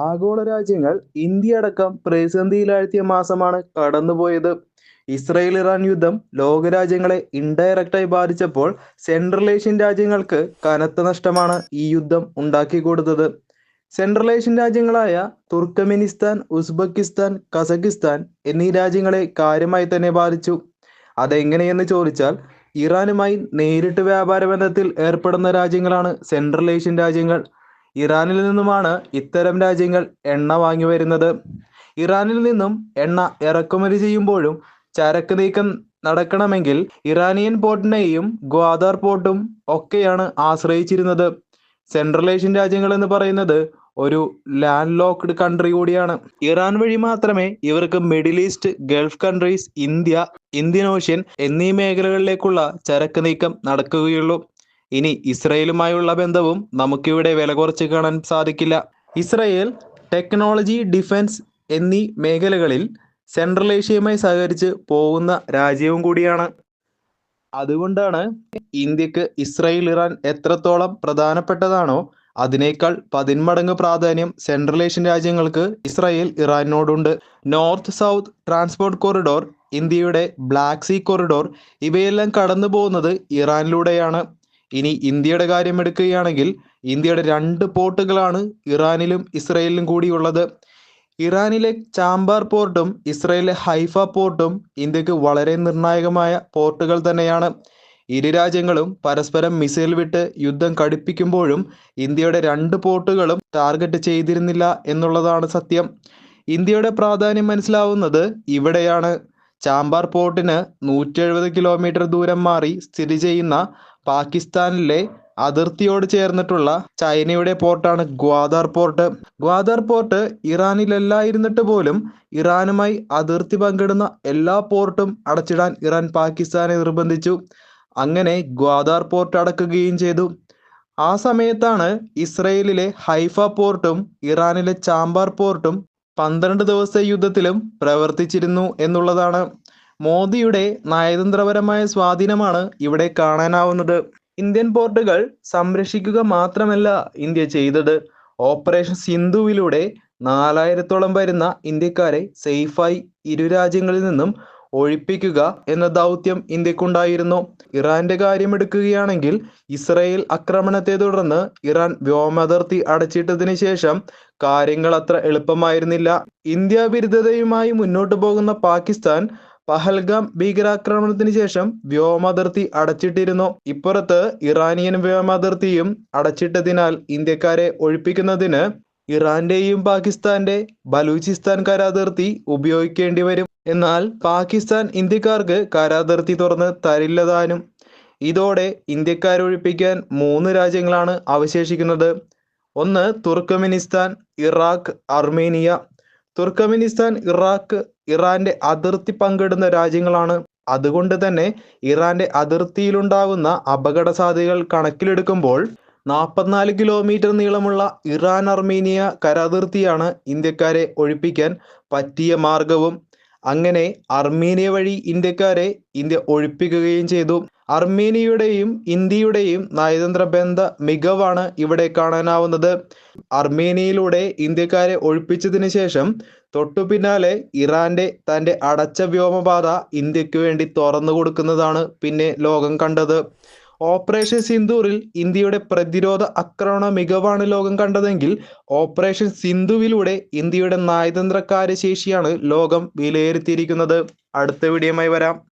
ആഗോള രാജ്യങ്ങൾ ഇന്ത്യ അടക്കം പ്രതിസന്ധിയിലാഴ്ത്തിയ മാസമാണ് കടന്നുപോയത്. ഇസ്രയേൽ ഇറാൻ യുദ്ധം ലോകരാജ്യങ്ങളെ ഇൻഡയറക്റ്റായി ബാധിച്ചപ്പോൾ സെൻട്രൽ ഏഷ്യൻ രാജ്യങ്ങൾക്ക് കനത്ത നഷ്ടമാണ് ഈ യുദ്ധം ഉണ്ടാക്കിക്കൊടുത്തത്. സെൻട്രൽ ഏഷ്യൻ രാജ്യങ്ങളായ തുർക്കമെനിസ്ഥാൻ ഉസ്ബെക്കിസ്ഥാൻ കസക്കിസ്ഥാൻ എന്നീ രാജ്യങ്ങളെ കാര്യമായി തന്നെ ബാധിച്ചു. അതെങ്ങനെയെന്ന് ചോദിച്ചാൽ ഇറാനുമായി നേരിട്ട് വ്യാപാര ബന്ധത്തിൽ ഏർപ്പെടുന്ന രാജ്യങ്ങളാണ് സെൻട്രൽ ഏഷ്യൻ രാജ്യങ്ങൾ. ഇറാനിൽ നിന്നുമാണ് ഇത്തരം രാജ്യങ്ങൾ എണ്ണ വാങ്ങി വരുന്നത്. ഇറാനിൽ നിന്നും എണ്ണ ഇറക്കുമതി ചെയ്യുമ്പോഴും ചരക്ക് നീക്കം നടക്കണമെങ്കിൽ ഇറാനിയൻ പോർട്ടിനെയും ഗ്വാദാർ പോർട്ടും ഒക്കെയാണ് ആശ്രയിച്ചിരുന്നത്. സെൻട്രൽ ഏഷ്യൻ രാജ്യങ്ങൾ എന്ന് പറയുന്നത് ഒരു ലാൻഡ് ലോക്ക്ഡ് കൺട്രി കൂടിയാണ്. ഇറാൻ വഴി മാത്രമേ ഇവർക്ക് middle east gulf countries India Indian ocean എന്നീ മേഖലകളിലേക്കുള്ള ചരക്ക് നീക്കം നടക്കുകയുള്ളൂ. ഇനി ഇസ്രയേലുമായുള്ള ബന്ധവും നമുക്കിവിടെ വില കുറച്ച് കാണാൻ സാധിക്കില്ല. ഇസ്രയേൽ ടെക്നോളജി ഡിഫൻസ് എന്നീ മേഖലകളിൽ സെൻട്രൽ ഏഷ്യയുമായി സഹകരിച്ച് പോകുന്ന രാജ്യവും കൂടിയാണ്. അതുകൊണ്ടാണ് ഇന്ത്യയ്ക്ക് ഇസ്രയേൽ ഇറാൻ എത്രത്തോളം പ്രധാനപ്പെട്ടതാണോ അതിനേക്കാൾ പതിന്മടങ്ങ് പ്രാധാന്യം സെൻട്രൽ ഏഷ്യൻ രാജ്യങ്ങൾക്ക് ഇസ്രായേൽ ഇറാനോടുണ്ട് നോർത്ത് സൗത്ത് ട്രാൻസ്പോർട്ട് കോറിഡോർ ഇന്ത്യയുടെ ബ്ലാക്ക് സീ കോറിഡോർ ഇവയെല്ലാം കടന്നു പോകുന്നത് ഇറാനിലൂടെയാണ്. ഇനി ഇന്ത്യയുടെ കാര്യം എടുക്കുകയാണെങ്കിൽ ഇന്ത്യയുടെ രണ്ട് പോർട്ടുകളാണ് ഇറാനിലും ഇസ്രയേലിലും കൂടിയുള്ളത് ഇറാനിലെ ചാമ്പാർ പോർട്ടും ഇസ്രയേലിലെ ഹൈഫ പോർട്ടും ഇന്ത്യയ്ക്ക് വളരെ നിർണായകമായ പോർട്ടുകൾ തന്നെയാണ്. ഇരു രാജ്യങ്ങളും പരസ്പരം മിസൈൽ വിട്ട് യുദ്ധം കടുപ്പിക്കുമ്പോഴും ഇന്ത്യയുടെ രണ്ട് പോർട്ടുകളും ടാർഗറ്റ് ചെയ്തിരുന്നില്ല എന്നുള്ളതാണ് സത്യം. ഇന്ത്യയുടെ പ്രാധാന്യം മനസ്സിലാവുന്നത് ഇവിടെയാണ്. ചാമ്പാർ പോർട്ടിന് നൂറ്റി എഴുപത് കിലോമീറ്റർ ദൂരം മാറി സ്ഥിതി ചെയ്യുന്ന പാകിസ്ഥാനിലെ അതിർത്തിയോട് ചേർന്നിട്ടുള്ള ചൈനയുടെ പോർട്ടാണ് ഗ്വാദാർ പോർട്ട്. ഗ്വാദാർ പോർട്ട് ഇറാനിലല്ലായിരുന്നിട്ട് പോലും ഇറാനുമായി അതിർത്തി പങ്കിടുന്ന എല്ലാ പോർട്ടും അടച്ചിടാൻ ഇറാൻ പാകിസ്ഥാനെ നിർബന്ധിച്ചു. അങ്ങനെ ഗ്വാദാർ പോർട്ട് അടക്കുകയും ചെയ്തു. ആ സമയത്താണ് ഇസ്രയേലിലെ ഹൈഫ പോർട്ടും ഇറാനിലെ ചാമ്പാർ പോർട്ടും പന്ത്രണ്ട് ദിവസത്തെ യുദ്ധത്തിലും പ്രവർത്തിച്ചിരുന്നു എന്നുള്ളതാണ്. മോദിയുടെ നയതന്ത്രപരമായ സ്വാധീനമാണ് ഇവിടെ കാണാനാവുന്നത്. ഇന്ത്യൻ പോർട്ടുകൾ സംരക്ഷിക്കുക മാത്രമല്ല ഇന്ത്യ ചെയ്തത്. ഓപ്പറേഷൻ സിന്ധുവിലൂടെ നാലായിരത്തോളം വരുന്ന ഇന്ത്യക്കാരെ സേഫായി ഇരു രാജ്യങ്ങളിൽ നിന്നും ഒഴിപ്പിക്കുക എന്ന ദൗത്യം ഇന്ത്യക്കുണ്ടായിരുന്നു. ഇറാന്റെ കാര്യമെടുക്കുകയാണെങ്കിൽ ഇസ്രയേൽ ആക്രമണത്തെ തുടർന്ന് ഇറാൻ വ്യോമാതിർത്തി അടച്ചിട്ടതിന് ശേഷം കാര്യങ്ങൾ അത്ര എളുപ്പമായിരുന്നില്ല. ഇന്ത്യ വിരുദ്ധതയുമായി മുന്നോട്ട് പോകുന്ന പാകിസ്ഥാൻ പഹൽഗാം ഭീകരാക്രമണത്തിന് ശേഷം വ്യോമാതിർത്തി അടച്ചിട്ടിരുന്നു. ഇപ്പുറത്ത് ഇറാനിയൻ വ്യോമാതിർത്തിയും അടച്ചിട്ടതിനാൽ ഇന്ത്യക്കാരെ ഒഴിപ്പിക്കുന്നതിന് ഇറാന്റെയും പാകിസ്ഥാന്റെ ബലൂചിസ്ഥാൻ കരാതിർത്തി ഉപയോഗിക്കേണ്ടി വരും. എന്നാൽ പാകിസ്ഥാൻ ഇന്ത്യക്കാർക്ക് കരാതിർത്തി തുറന്ന് തരില്ലതാനും ഇതോടെ ഇന്ത്യക്കാരൊഴിപ്പിക്കാൻ മൂന്ന് രാജ്യങ്ങളാണ് അവശേഷിക്കുന്നത്. ഒന്ന് Turkmenistan Iraq Armenia. Turkmenistan Iraq ഇറാന്റെ അതിർത്തി പങ്കിടുന്ന രാജ്യങ്ങളാണ്. അതുകൊണ്ട് തന്നെ ഇറാന്റെ അതിർത്തിയിലുണ്ടാകുന്ന അപകട സാധ്യതകൾ കണക്കിലെടുക്കുമ്പോൾ നാൽപ്പത്തിനാല് കിലോമീറ്റർ നീളമുള്ള ഇറാൻ അർമേനിയ കരാതിർത്തിയാണ് ഇന്ത്യക്കാരെ ഒഴിപ്പിക്കാൻ പറ്റിയ മാർഗവും. അങ്ങനെ അർമേനിയ വഴി ഇന്ത്യക്കാരെ ഇന്ത്യ ഒഴിപ്പിക്കുകയും ചെയ്തു. അർമേനിയയുടെയും ഇന്ത്യയുടെയും നയതന്ത്ര ബന്ധ മികവാണ് ഇവിടെ കാണാനാവുന്നത്. അർമേനിയയിലൂടെ ഇന്ത്യക്കാരെ ഒഴിപ്പിച്ചതിന് ശേഷം തൊട്ടു പിന്നാലെ ഇറാന്റെ തന്റെ അടച്ച വ്യോമപാത ഇന്ത്യയ്ക്ക് വേണ്ടി തുറന്നു കൊടുക്കുന്നതാണ് പിന്നെ ലോകം കണ്ടത്. ഓപ്പറേഷൻ സിന്ധൂറിൽ ഇന്ത്യയുടെ പ്രതിരോധ ആക്രമണ മികവാണ് ലോകം കണ്ടതെങ്കിൽ ഓപ്പറേഷൻ സിന്ധുവിലൂടെ ഇന്ത്യയുടെ നയതന്ത്ര കാര്യശേഷിയാണ് ലോകം വിലയിരുത്തിയിരിക്കുന്നത്. അടുത്ത വീഡിയോയുമായി വരാം.